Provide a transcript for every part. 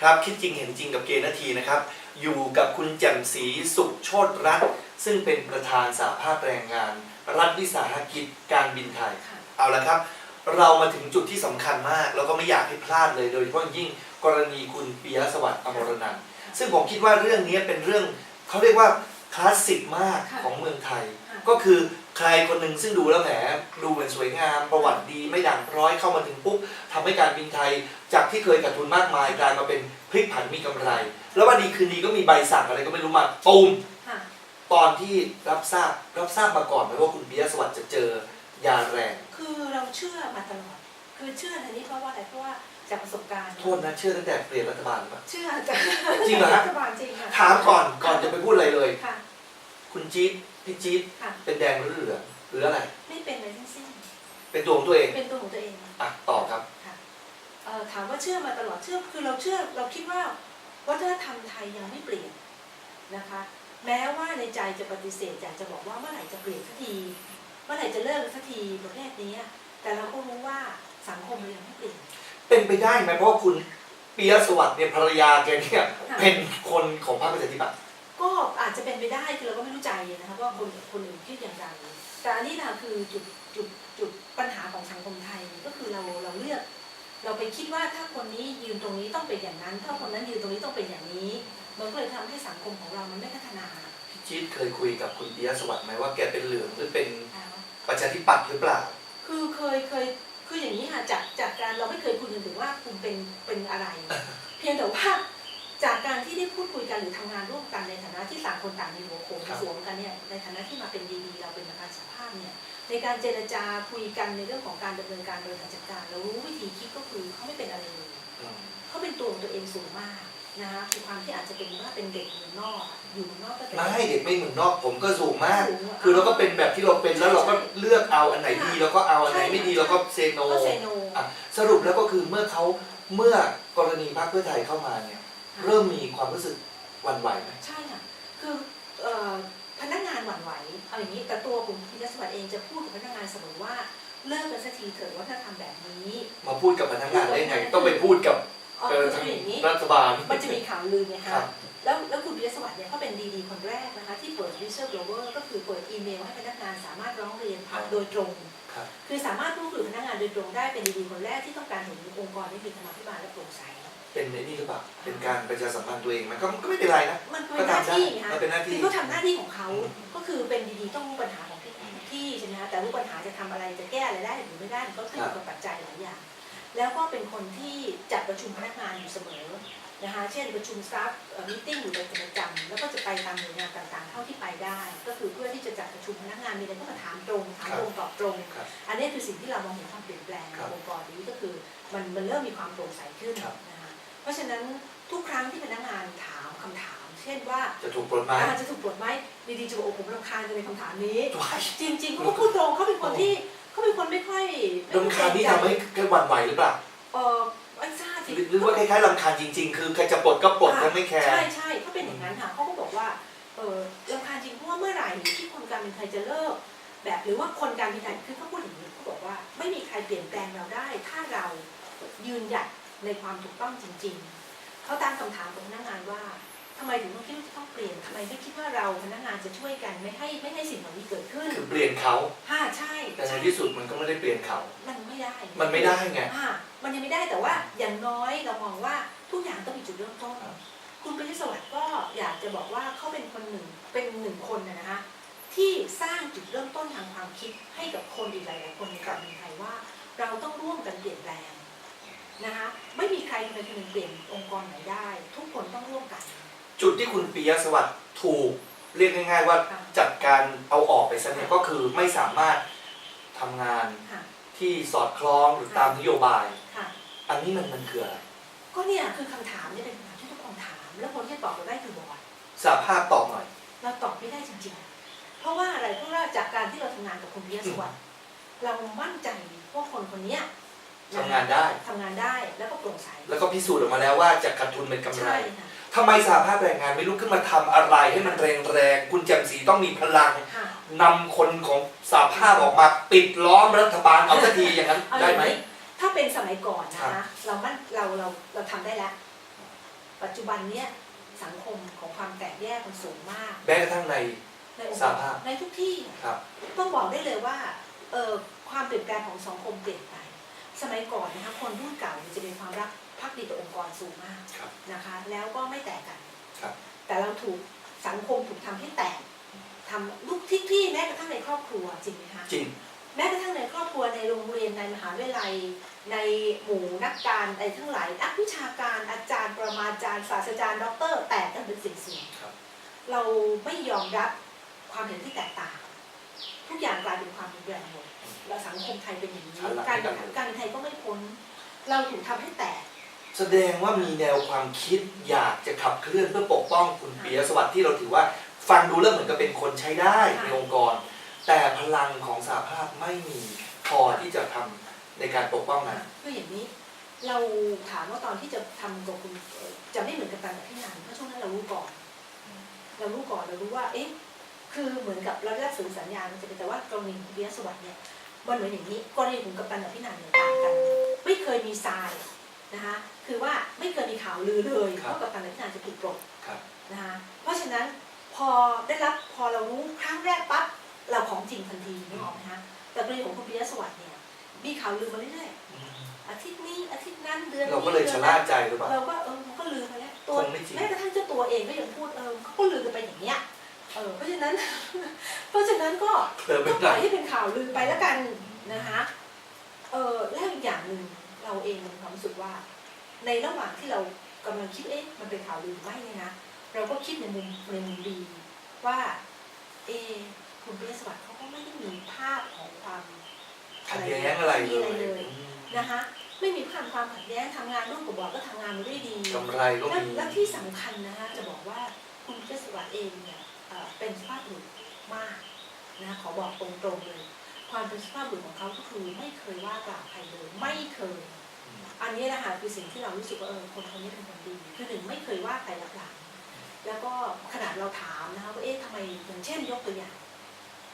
ครับคิดจริงเห็นจริงกับเกณฑ์นาทีนะครับ อยู่กับคุณแจ่มศรีสุขโชตรัตน์ซึ่งเป็นประธานสาภาพแรงงาน รัฐวิสาหกิจการบินไทยค่ะเอาละครับ เรามาถึงจุดที่สำคัญมาก แล้วก็ไม่อยากให้พลาดเลยโดยเฉพาะยิ่งกรณีคุณปิยสวัสดิ์อมรนันท์ซึ่งผมคิดว่าเรื่องนี้เป็นเรื่องเขาเรียกว่าคลาสสิกมากค่ะของเมืองไทยค่ะก็คือ ใครคนหนึ่งซึ่งดูแล้วแหมดูเหมือนสวยงามประวัติดีไม่ด่างพร้อยเข้ามาถึงปุ๊บทำให้การบินไทยจากที่เคยขาดทุนมากมายกลายมาเป็นพลิกผันมีกำไร แล้ววันดีคืนดีก็มีใบสั่งอะไรก็ไม่รู้มาตูมค่ะตอนที่รับทราบรับทราบมาก่อนไหมว่าคุณปิยสวัสดิ์จะเจอยาแรง คือเราเชื่อมาตลอด คือเชื่ออันนี้เพราะว่าอะไรเพราะว่าจากประสบการณ์โทษนะเชื่อตั้งแต่เปลี่ยนรัฐบาลหรือเปล่า เชื่อจากจริงเหรอฮะ รัฐบาลจริงค่ะถามก่อนก่อนจะไปพูดอะไรเลย ค่ะ คุณจี๊ดพี่จี๊ดค่ะ เป็นแดงหรือเหลืองหรืออะไร ไม่เป็นอะไรทั้งสิ้น เป็นตัวของตัวเองเป็นตัวของตัวเองอะต่อครับ ค่ะเอ่อถามว่าเชื่อมาตลอดเชื่อคือเราเชื่อเราคิดว่าวัฒนธรรมไทยยังไม่เปลี่ยนนะคะ แม้ว่าในใจจะปฏิเสธอยากจะบอกว่าเมื่อไหร่จะเปลี่ยนสักทีเมื่อไหร่จะเลิกสักทีประเภทนี้อะแต่เราก็รู้ว่าสังคมเรายังไม่เปลี่ยน เป็นไปได้ไหมเพราะว่าคุณปิยสวัสดิ์เนี่ยภรรยาแกเนี่ยค่ะ เป็นคนของพรรคประชาธิปัตย์ ก็อาจจะเป็นไปได้คือเราก็ไม่รู้ใจนะคะว่าคนคนอื่นคิดอย่างไรแต่อันนี้นะคือจุดจุดจุดปัญหาของสังคมไทยก็คือเราเราเลือก เราไปคิดว่าถ้าคนนี้ยืนตรงนี้ต้องเป็นอย่างนั้น ถ้าคนนั้นยืนตรงนี้ต้องเป็นอย่างนี้ มันก็เลยทำให้สังคมของเรามันไม่พัฒนาพี่จี๊ดเคยคุยกับคุณปิยสวัสดิ์ไหมว่าแกเป็นเหลืองหรือเป็นประชาธิปัตย์หรือเปล่า คือเคยเคยคืออย่างนี้ค่ะจากจากการเราไม่เคยคุยกันถึงว่าคุณเป็นเป็นอะไร เพียงแต่ว่าจากการ ที่ได้พูดคุยกันหรือทำงานร่วมกันในฐานะที่ต่างคนต่างมีหัวโขนครับสวมกันเนี่ยในฐานะที่มาเป็นดีๆเราเป็นประธานสภาพเนี่ยในการเจรจาคุยกันในเรื่องของการดำเนินการบริหารจัดการเรารู้วิธีคิดก็คือเขาไม่เป็นอะไรเลยอืมเขาเป็นตัวของตัวเองสูงมากนะคะคือความที่อาจจะเป็นว่าเป็นเด็กเมืองนอกอะอยู่เมืองนอกก็แต่ไม่เด็กไม่เหมือนนอกผมก็สูงมากสูงะคือเราก็เป็นแบบที่เราเป็นแล้วเราก็เลือกเอาอันไหนดีเราก็เอาอันไหนไม่ดีเราก็เซโนก็เซโนอะสรุปแล้วก็คือเมื่อเขาเมื่อกรณีพรรคเพื่อไทยเข้ามาเนี่ย เริ่มมีความรู้สึกหวั่นไหวไหมใช่ค่ะ คือเอ่อพนักงานหวั่นไหวเอาอย่างนี้แต่ตัวผมพินสวัสดิ์เองจะพูดกับพนักงานเสมอว่าเลิกกันสักทีเถอะว่าถ้าทำแบบนี้ มาพูดกับพนักงานได้ไง ต้องไปพูดกับอ๋อเออคือทางอย่างนี้ รัฐบาล มันจะมีข่าวลือไงครัคะบ แล้วแล้วคุณพิยสวัสดิ์เนี่ยเขาเป็นดีๆคนแรกนะคะ ที่เปิด whistleblower ก็คือเปิดอีเมลให้พนักงานสามารถร้องเรียนผ่านโดยตรง ครับ คือสามารถพูดคุยกับพนักงานโดยตรงได้เป็นดีๆคนแรกที่ต้องการเห็นองค์กรที่มีธรรมาภิบาลและโปร่งใส เป็นไอ้นี่หรือเปล่าเป็นการประชาสัมพันธ์ตัวเองมันก็ก็ไม่เป็นไรนะ มันเป็นหน้าที่ไงมันคะเป็นหน้าคืที่อเขาทำหน้าที่ของเขา ก็คือเป็นดีๆต้องรู้ปัญหาของพี่ที่ใช่ไหมคะแต่รู้ปัญหาจะทำอะไรจะแก้อะไรได้หรือไม่ได้มันก็ขึ้นอยู่กับปัจจัยหลายอย่าง แล้วก็เป็นคนที่จัดประชุมพนักงานอยู่เสมอนะคะ เช่นประชุมสตาฟมิ팅อยู่เป็นประจำแล้วก็จะไปตามหน่วยงานต่างๆ เท่าที่ไปได้ ก็คือเพื่อที่จะจัดประชุมพนักงานมีอะไรก็มาถามตรงถามตรงตอบตรงครับอันนี้คือสิ่งที่เรามองเห็นความเปลี่ยนแปลงครัในบองค์กรนี้ก็คือมันมันเริ่มมีความโปร่งใสขึ้นครับนะคะ เพราะฉะนั้นทุกครั้งที่พนักงานถามคำถาม เช่นว่าจะถูกปลดไหม อาจจะถูกปลดไหมดีๆจะบอกโอ้ผมรำคาญจะในคำถามนี้ว้ายจริงๆเขาก็พูดตรงเขาเป็นคนที่เขาเป็นคนไม่ค่อยไม่รำคาญที่ทำให้แกหวั่นไหวหรือเปล่าเออไม่ทราบสิหรือหรือว่าคล้ายๆรำคาญจริง ๆ คือใครจะปลดก็ปลดเขาไม่แคร์ ใช่ใช่เขาเป็นอย่างนั้นค่ะเขาก็บอกว่าเออรำคาญจริงเพราะว่าเมื่อไหร่ที่คนการบินไทยจะเลิก แบบหรือว่าคนการบินไทยคือเขาพูดอย่างนี้เขาบอกว่าไม่มีใครเปลี่ยนแปลงเราได้ ถ้าเรายืนหยัด ในความถูกต้องจริง ๆ เขาตั้งคำถามกับพนักงานว่าทำไมถึงต้องคิดว่าจะต้องเปลี่ยนทำไมไม่คิดว่าเราพนักงานจะช่วยกันไม่ให้ไม่ให้สิ่งเหล่านี้เกิดขึ้นคือเปลี่ยนเขาฮ่าใช่แต่ในใช่ที่สุดมันก็ไม่ได้เปลี่ยนเขา มันไม่ได้ มันไม่ได้ไงอ่ามันยังไม่ได้แต่ว่าอย่างน้อยเรามองว่าทุกอย่างต้องมีจุดเริ่มต้นครับคุณปริศวัสดิ์ก็อยากจะบอกว่าเขาเป็นคนหนึ่งเป็นหนึ่งคนนะนะคะที่สร้างจุดเริ่มต้นทางความคิดให้กับคนอีกหลายๆคนในการเมืองไทยว่า เราต้องร่วมกันเปลี่ยนแปลง นะคะไม่มีใครคนใดคนหนึ่งเปลี่ยนองค์กรไหนได้ ทุกคนต้องร่วมกัน จุดที่คุณปิยสวัสดิ์ถูกเรียกง่ายๆว่าค่ะ จัดการเอาออกไปซะเนี่ยก็คือไม่สามารถทำงานค่ะ ที่สอดคล้องหรือตามนโยบาย ค่ะ อันนี้มันมันคืออะไรก็เนี่ยคือคำถามเนี่ยเป็นคำถามที่ทุกคนถาม แล้วคนที่ตอบเราได้คือบอร์ดสาภาพตอบหน่อย เราตอบไม่ได้จริง ๆ เพราะว่าอะไรเพราะว่าจากการที่เราทำงานกับคุณพิยสวัสดิ์เรามั่นใจว่าคนคนเนี้ย ทำงานได้ ทำงานได้แล้วก็โปร่งใสแล้วก็พิสูจน์ออกมาแล้วว่าจะขาดทุนเป็นกำไร ใช่ค่ะทำไมสาภาพแรงงานไม่ลุกขึ้นมาทำอะไรให้มันแรงๆ คุณแจ่มศรีต้องมีพลังค่ะนำคนของสาภาพออกมาปิดล้อมรัฐบาลเอาสักทีอย่างนั้นเอาอได้ย่างไหม นี้ถ้าเป็นสมัยก่อนนะครัคะบ เรามั่นเราเราเราทำได้แล้ว ปัจจุบันเนี้ยสังคมของความแตกแยกมันสูงมาก แม้กระทั่งใน ในองค์สกหภาพรในทุกที่ครับ ต้องบอกได้เลยว่าเอ่อความเปลี่ยนแปลงของสังคมเปลี่ยนไป สมัยก่อนนะคะคนรุ่นเก่าจะมีความรักภักดีต่อองค์กรสูงมากครับนะคะ แล้วก็ไม่แตกกัน ครับ แต่เราถูกสังคมถูกทำให้แตกทำทุกที่ที่แม้กระทั่งในครอบครัวจริงไหมคะจริง แม้กระทั่งในครอบครัวในโรงเรียนในมหาวิทยาลัย ในหมู่นักการอะไรทั้งหลายนักวิชาการอาจารย์ประมาจารย์ศาสตราจารย์ด็อกเตอร์แตกกันเป็นสิ่งเสียงครับเราไม่ยอมรับความเห็นที่แตกต่าง ทุกอย่างกลายเป็นความรุนแรงหมด แล้วสังคมไทยเป็นอย่างนี้หันหลังการให้กันเลยการเมืองไทยก็ไม่พ้น เราถูกทำให้แตก แสดงว่ามีแนวความคิดอยากจะขับเคลื่อนเพื่อปกป้องคุณปิยสวัสดิ์ที่เราถือว่าฟังดูแล้วเหมือนกับเป็นคนใช้ได้ค่ะในองค์กร แต่พลังของสหภาพไม่มีพอที่จะทำในการปกป้องนั้นคืออย่างนี้ เราถามว่าตอนที่จะทำกับคุณเอ่อจะไม่เหมือนกับการกับพี่นันเพราะช่วงนั้นเรารู้ก่อน เรารู้ก่อนเรารู้ว่า เอ๊ะคือเหมือนกับเราได้รับสื่อสัญญาณมันจะเป็นแต่ว่ากรณีของเบียสวัสดิ์เนี่ย มันเหมือนอย่างนี้กรณีของกัปตันกับพี่นันเนี่ยต่างกัน ไม่เคยมีทรายนะคะคือว่าไม่เคยมีข่าวลือเลยครับว่ากัปตันกับพี่นันจะถูกปลดครับนะคะเพราะฉะนั้นพอได้รับพอเรารู้ครั้งแรกปั๊บเราของจริงทันทีนึกออกไหมคะแต่กรณีของคุณเบียสวัสดิ์เนี่ยมีข่าวลือมาเรื่อยๆอาทิตย์นี้อาทิตย์นั้นเดือนนี้เราก็เลยดือนชะนั้นล่าใจหรือเปล่าเราก็เออมันก็ลืมไปแล้วตัวคงไม่จริงแม้กระทั่งเจ้าตัวเองก็ยังพูดเออเขาก็ลืมกันไปอย่างเนี้ย เออเพราะฉะนั้น เพราะฉะนั้นก็เพิ่มก็ไม่ปล่ได้อยให้เป็นข่าวลืมไปแล้วกันนะคะเออแล้วอีกอย่างหนึ่งเราเองมีความรู้สึกว่า ในระหว่างที่เรากำลังคิดเอ๊ะมันเป็นข่าวลืมหรือไม่เนี่ยนะเราก็คิดในมุมในมุมดีว่า เอะคุณเบียสวัสดิ์เขาก็ไม่ได้มีภาพของความขัดแย้งอะไรม่มีเลอะไรยเลยนะคะไม่มีความความขัดแย้งทำงานร่วมกับบอร์ดก็ทำงานมาด้วยดีกำไรก็และมีและที่สำคัญนะคะจะบอกว่าคุณเจษวัตเองเนี่ย เป็นสุภาพบุรุษมากนะขอบอกตรงๆเลย ความเป็นสุภาพบุรุษของเขาก็คือไม่เคยว่ากล่าวใครเลยไม่เคย อันนี้นะคะคือสิ่งที่เรารู้สึกว่าเออคนคนนี้เป็นคนดีคือหนึ่งไม่เคยว่าใครรับหลังแล้วก็ขนาดเราถามนะคะว่าเอ๊ะทำไมอย่างเช่นยกตัวอย่าง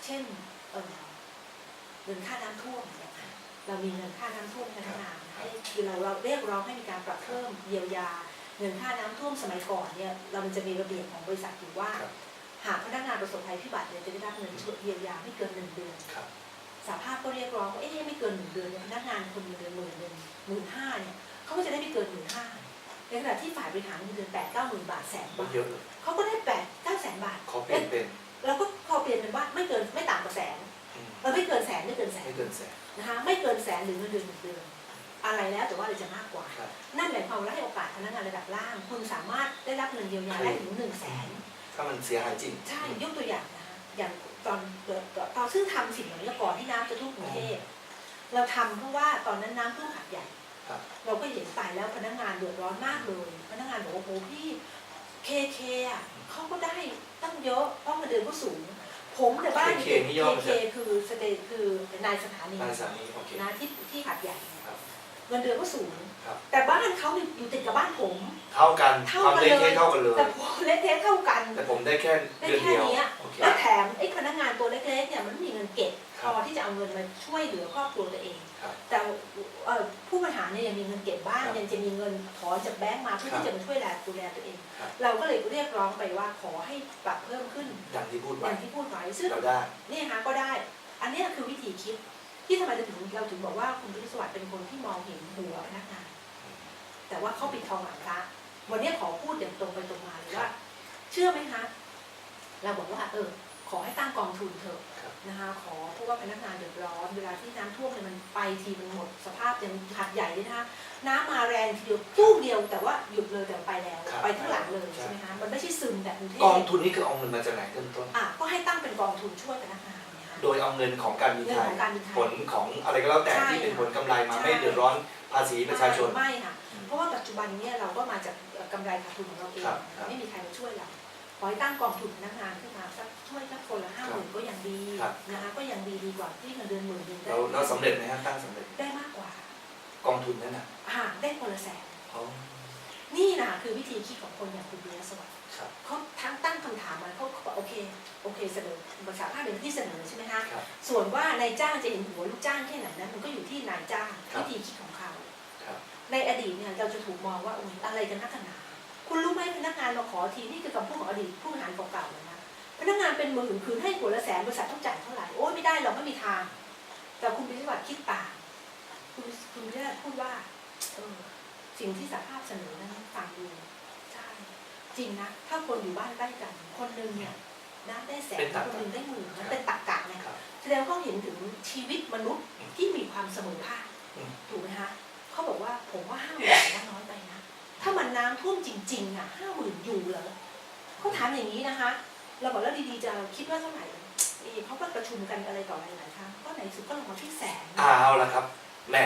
เช่นเออเงินค่าน้ำท่วมเนี่ยเรามีเงินค่าน้ำท่วมพนักงานให้คือเราเราเรียกร้องให้มีการปรับเพิ่มเยียวยาเงินค่าน้ำท่วมสมัยก่อนเนี่ยเรามันจะมีระเบียบของบริษัทอยู่ว่า หากพนักงานประสบภัยพิบัติเนี่ยจะได้รับเงินช่วยเยียวยาไม่เกินหนึ่งเดือนครับ สาภาพก็เรียกร้องว่าเอ๊ะไม่เกินหนึ่งเดือนเนี่ยพนักงานคนหนึ่งเดือนหมื่นหนึ่งหมื่นห้าเนี่ยเขาก็จะได้ไม่เกินหมื่นห้าในขณะที่ฝ่ายบริหารเงินเดือนแปดเก้าหมื่นบาทแสนก็บาทเยอะเลยเขาก็ได้แปดเก้าแสนบาทขอเปลี่ยนเป็นเราก็พอเปลี่ยนเป็นว่าไม่เกินไม่ต่ำกว่าแสนอืมเออไม่เกินแสนไม่เกินแสนไม่เกินแสนนะคะไม่เกินแสนหรือเงินเดือนหนึ่งเดือนอะไรแล้วแต่ว่าอะไรจะมากกว่าครับนั่นหมายความว่าให้โอกาสพนักงานระดับล่าง คุณสามารถได้รับเงินเยียวยาได้ถึงหนึ่งแสน ถ้ามันเสียหายจริง ใช่ยกตัวอย่างนะคะอย่างตอนตอนซึ่งทำสิ่งเหล่านี้ก่อนที่น้ำจะท่วมกรุงเทพเราทำเพราะว่าตอนนั้นน้ำท่วมหัดใหญ่ ครับ เราก็เห็นตายแล้วพนักงานเดือดร้อนมากเลย พนักงานบอกว่าโอ้โหพี่เคเคอะเขาก็ได้ตั้งเยอะเพราะเงินเดือนก็สูง ผมแต่ยบ้าน KK นี่ย่อมาเคจาก คือสเตคือนายสถานีนายสามีโอเคนะที่ที่หัดใหญ่เนี่ยครับ เงินเดือนก็สูง ครับ แต่บ้านเขาเนี่ยอยู่ติดกับบ้านผม เท่ากันเท่าความกันเละเลย เทะเท่ากันเลย แต่ผมเละเทะเท่ากัน แต่ผมได้แค่ได้เดือนแค่เดียว เนี้ย โอเค แล้วแถมไอ้พนักงานตัวเล็กๆเนี่ยมันไม่มีเงินเก็บคพรับอที่จะเอาเงินมาช่วยเหลือครอบครัวตัวเอง ครับ แต่เอ่อผู้บริหารเนี่ยยังมีเงินเก็บบ้างครับยังจะมีเงินถอนจากแบงก์มาเพื่อครับที่จะมาช่วยแลดูแลตัวเอง ครับ เราก็เลยเรียกร้องไปว่าขอให้ปรับเพิ่มขึ้นอย่างที่พูดอไว้ย่างที่พูดไว้ซึ่งเราได้นี่นะคะก็ได้ อันเนี้ยคือวิธีคิด ที่ทำไมเราถึงเราถึงบอกว่าคุณพิสวัสดิ์เป็นคนที่มองเห็นหัวพนักงาน แต่ว่าเขาปิดทองหลังพระวันนี้ขอพูดอย่างตรงไปตรงมาเลยว่า เชื่อไหมคะเราบอกว่า เออ ขอให้ตั้งกองทุนเถอะครับนะคะขอเพราะว่าพนักงานเดือดร้อน เวลาที่น้ำท่วมเนี่ยมันไปทีมันหมดสภาพยังหัดใหญ่เลยนะคะน้ำมาแรงทีเดียวตู้มเดียวแต่ว่าหยุดเลยแต่ไปแล้วครับไปทั้งหลังเลยใช่ใช่ไหมคะมันไม่ใช่ซึมแบบกรุงเทพกองทุนนี่คือเอาเงินมาจากไหนเริ่มต้นอะก็ให้ตั้งเป็นกองทุนช่วยพนักงานเนี่ยค่ะ โดยเอาเงินของการบินเรื่ไทองยของการบินไทยผลของอะไรก็แล้วแต่ใช่ที่เป็นผลกำไรมาใช่ ไม่เดือดร้อนภาษีประชาชน ไม่ค่ะ เพราะว่าปัจจุบันเนี่ยเราก็มาจากกำไรขาดทุนของเราเองครับครับไม่มีใครมาช่วยเราขอให้ตั้งกองทุนพนักงานขึ้นมาสักช่วยสักคนละห้าหมื่นก็ยังดีครับ นะคะก็ยังดีดีกว่าที่เงินเดือนหมื่นหนึ่งได้เราเราสำเร็จไหมฮะตั้งสำเร็จ ได้มากกว่ากองทุนนั่นน่ะอ่าได้คนละแสน เขา นี่นะคือวิธีคิดของคนอย่างคุณเบียร์สวัสดิ์ครับเขาทั้งตั้งคำถามมาเขาเขาบอกโอเคโอเคเสนอภาษาภาคเป็นที่เสนอใช่ไหมคะครับส่วนว่านายจ้างจะเห็นหัวลูกจ้างแค่ไหนนั้นมันก็อยู่ที่นายจ้างครับวิธีคิดของเขาครับในอดีตเนี่ยเราจะถูกมองว่าโอ้ยอะไรกันนักหนาคุณรู้ไหมพนักงานมาขอทีนี่คือคำพูดของอดีตผู้บริหารเก่าๆเลยนะพนักงานเป็นหมื่นคืนให้หัวละแสนบริษัทต้องจ่ายเท่าไหร่โอ้ยไม่ได้หรอกไม่มีทาง แต่คุณพิศวัตคิดต่างคุณคุณพิศวัตพูดว่าเออ สิ่งที่สภาพเสนอนั้นฟังดูใช่จริงนะ ถ้าคนอยู่บ้านใกล้กัน คนหนึ่งเนี่ยนะได้แสนเป็นตรรกะคนหนึ่งได้หมื่นนะเป็นตักกะเนี่ยครับแสดงว่าเขาเห็นถึงชีวิตมนุษย์ที่มีความเสมอภาคอืมถูกไหมคะเขาบอกว่าผมว่าห้าหมื่นน่าน้อยไปนะ ถ้ามันน้ำท่วมจริงๆอะห้าหมื่นอยู่เหรอเขาถามอย่างนี้นะคะ เราบอกแล้วดีๆจะคิดว่าเท่าไหร่เอ๊ะเขาก็ประชุมกันอะไรต่ออะไรหลายครั้งก็ไหนสุดก็ลงมาที่แสนเอาละครับแหม่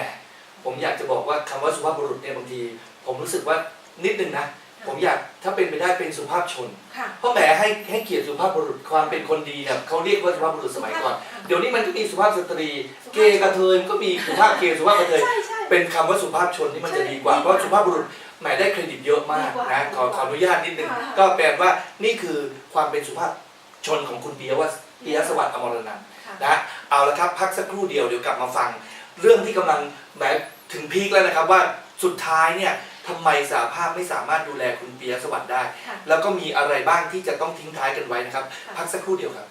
ผมอยากจะบอกว่าคำว่าสุภาพบุรุษเนี่ยบางที ผมรู้สึกว่านิดนึงนะ ผมอยากถ้าเป็นไปได้เป็นสุภาพชนค่ะเพราะแหมให้ให้เกียรติสุภาพบุรุษความเป็นคนดีเนี่ยเขาเรียกว่าสุภาพบุรุษสมัยก่อน เดี๋ยวนี้มันก็มีสุภาพสตรี เกย์กระเทยมันก็มีสุภาพเกย์สุภาพกระเทยใช่ใช่เป็นคำว่าสุภาพชนที่มันจะดีกว่าใช่เพราะสุภาพบุรุษแหมได้เครดิตเยอะมากดีกว่านะขอขออนุญาตนิดนึงค่ะก็แปลว่านี่คือความเป็นสุภาพชนของคุณปิยวัฒน์ปิยสวัสดิ์อมรนันท์ค่ะนะเอาละครับพักสักครู่เดียวเดี๋ยวกลับมาฟัง เรื่องที่กำลังแหม ถึงพีคแล้วนะครับว่าสุดท้ายเนี่ยทำไมสาภาพไม่สามารถดูแลคุณปิยสวัสดิ์ได้ ค่ะ แล้วก็มีอะไรบ้างที่จะต้องทิ้งท้ายกันไว้นะครับค่ะพักสักครู่เดียวครับ